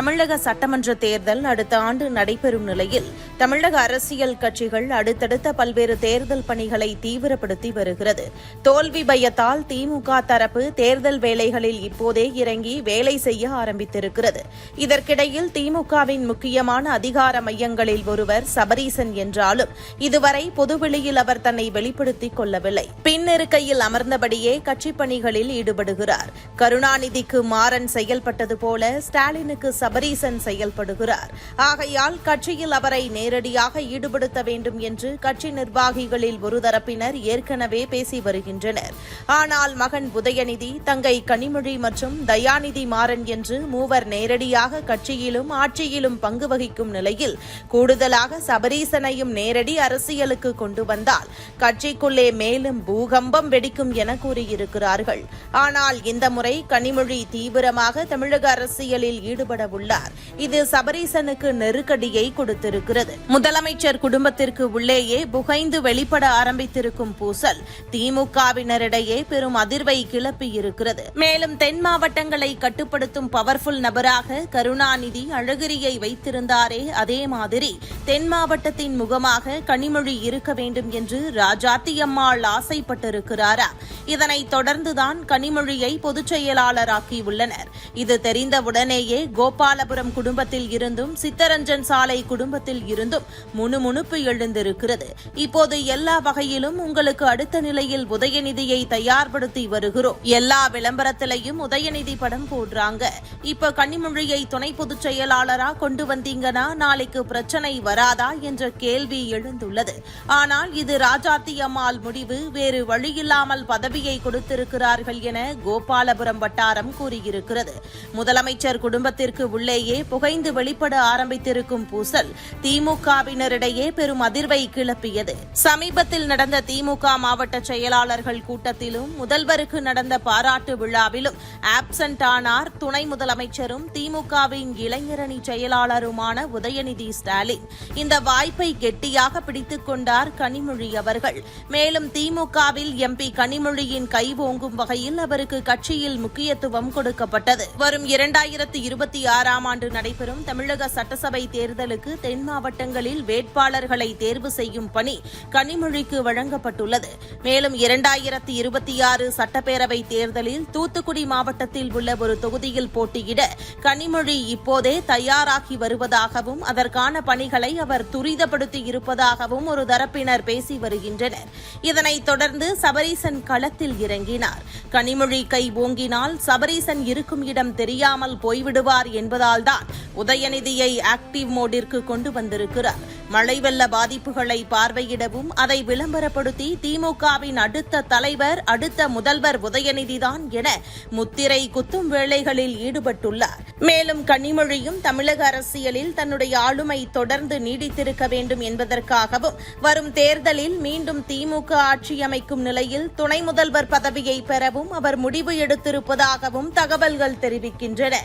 தமிழக சட்டமன்ற தேர்தல் அடுத்த ஆண்டு நடைபெறும் நிலையில் தமிழக அரசியல் கட்சிகள் அடுத்தடுத்த பல்வேறு தேர்தல் பணிகளை தீவிரப்படுத்தி வருகிறது. தோல்வி பயத்தால் திமுக தரப்பு தேர்தல் வேலைகளில் இப்போதே இறங்கி வேலை செய்ய ஆரம்பித்திருக்கிறது. இதற்கிடையில் திமுகவின் முக்கியமான அதிகார மையங்களில் ஒருவர் சபரீசன் என்றாலும் இதுவரை பொதுவெளியில் அவர் தன்னை வெளிப்படுத்திக் கொள்ளவில்லை. பின்னிருக்கையில் அமர்ந்தபடியே கட்சிப் பணிகளில் ஈடுபடுகிறார். கருணாநிதிக்கு மாறன் செயல்பட்டது போல ஸ்டாலினுக்கு சபரீசன் செயல்படுகிறார். ஆகையால் கட்சியில் அவரை நேரடியாக ஈடுபடுத்த வேண்டும் என்று கட்சி நிர்வாகிகளில் ஒரு தரப்பினர் ஏற்கனவே பேசி வருகின்றனர். ஆனால் மகன் உதயநிதி தங்கை கனிமொழி மற்றும் தயாநிதி மாறன் என்று மூவர் நேரடியாக கட்சியிலும் ஆட்சியிலும் பங்கு வகிக்கும் நிலையில் கூடுதலாக சபரீசனையும் நேரடி அரசியலுக்கு கொண்டு வந்தால் கட்சிக்குள்ளே மேலும் பூகம்பம் வெடிக்கும் என கூறியிருக்கிறார்கள். ஆனால் இந்த முறை கனிமொழி தீவிரமாக தமிழக அரசியலில் ஈடுபட உள்ளார். இது சபரீசனுக்கு நெருக்கடியை கொடுத்திருக்கிறது. முதலமைச்சர் குடும்பத்திற்கு உள்ளேயே புகைந்து வெளிப்பட ஆரம்பித்திருக்கும் பூசல் திமுகவினரிடையே பெரும் அதிர்வை கிளப்பியிருக்கிறது. மேலும் தென் மாவட்டங்களை கட்டுப்படுத்தும் பவர்ஃபுல் நபராக கருணாநிதி அழகிரியை வைத்திருந்தாரே அதே மாதிரி தென் மாவட்டத்தின் முகமாக கனிமொழி இருக்க வேண்டும் என்று ராஜாத்தியம்மாள் ஆசைப்பட்டிருக்கிறாரா? இதனைத் தொடர்ந்துதான் கனிமொழியை பொதுச் செயலாளராக்கியுள்ளனர். இது தெரிந்தவுடனேயே கோபாலபுரம் குடும்பத்தில் இருந்தும் சித்தரஞ்சன் சாலை குடும்பத்தில் இருந்தும் முணுமுணுப்பு எழுந்திருக்கிறது. இப்போது எல்லா வகையிலும் உங்களுக்கு அடுத்த நிலையில் உதயநிதியை தயார்படுத்தி வருகிறோம். எல்லா விளம்பரத்திலையும் உதயநிதி படம் போடுறாங்க. இப்ப கனிமொழியை துணை பொதுச் செயலாளரா கொண்டு வந்தீங்கன்னா நாளைக்கு பிரச்சனை வராதா என்ற கேள்வி எழுந்துள்ளது. ஆனால் இது ராஜாத்தி அம்மாள் முடிவு வேறு வழியில்லாமல் பதவியை கொடுத்திருக்கிறார்கள் என கோபாலபுரம் வட்டாரம் கூறியிருக்கிறது. முதலமைச்சர் குடும்பத்திற்கு உள்ளேயே புகைந்து வெளிப்பட ஆரம்பித்திருக்கும் பூசல் திமுகவினரிடையே பெரும் அதிர்வை கிளப்பியது. சமீபத்தில் நடந்த திமுக மாவட்ட செயலாளர்கள் கூட்டத்திலும் முதல்வருக்கு நடந்த பாராட்டு விழாவிலும் ஆப்சென்ட் ஆனார் துணை முதலமைச்சரும் திமுகவின் இளைஞரணி செயலாளருமான உதயநிதி ஸ்டாலின். இந்த வாய்ப்பை கெட்டியாக பிடித்துக் கொண்டார் கனிமொழி அவர்கள். மேலும் திமுகவில் எம்பி கனிமொழியின் கை ஓங்கும் வகையில் அவருக்கு கட்சியில் முக்கியத்துவம் கொடுக்கப்பட்டது. வரும் இரண்டாயிரத்து இருபத்தி ஆறு ஆறாம் ஆண்டு நடைபெறும் தமிழக சட்டசபை தேர்தலுக்கு தென் மாவட்டங்களில் வேட்பாளர்களை தேர்வு செய்யும் பணி கனிமொழிக்கு வழங்கப்பட்டுள்ளது. மேலும் இரண்டாயிரத்தி இருபத்தி ஆறு சட்டப்பேரவை தேர்தலில் தூத்துக்குடி மாவட்டத்தில் உள்ள ஒரு தொகுதியில் போட்டியிட கனிமொழி இப்போதே தயாராகி வருவதாகவும் அதற்கான பணிகளை அவர் துரிதப்படுத்தி இருப்பதாகவும் ஒரு தரப்பினர் பேசி வருகின்றனர். இதனைத் தொடர்ந்து சபரீசன் களத்தில் இறங்கினார். கனிமொழி கை ஓங்கினால் சபரீசன் இருக்கும் இடம் தெரியாமல் போய்விடுவார் என்று என்பதால்தான் உதயநிதியை ஆக்டிவ் மோடிற்கு கொண்டு வந்திருக்கிறார். மழை வெள்ள பாதிப்புகளை பார்வையிடவும் அதை விளம்பரப்படுத்தி திமுகவின் அடுத்த தலைவர் அடுத்த முதல்வர் உதயநிதிதான் என முத்திரை குத்தும் வேலைகளில் ஈடுபட்டுள்ளார். மேலும் கனிமொழியும் தமிழக அரசியலில் தன்னுடைய ஆளுமை தொடர்ந்து நீடித்திருக்க வேண்டும் என்பதற்காகவும் வரும் தேர்தலில் மீண்டும் திமுக ஆட்சி அமைக்கும் நிலையில் துணை முதல்வர் பதவியை பெறவும் அவர் முடிவு எடுத்திருப்பதாகவும் தகவல்கள் தெரிவிக்கின்றன.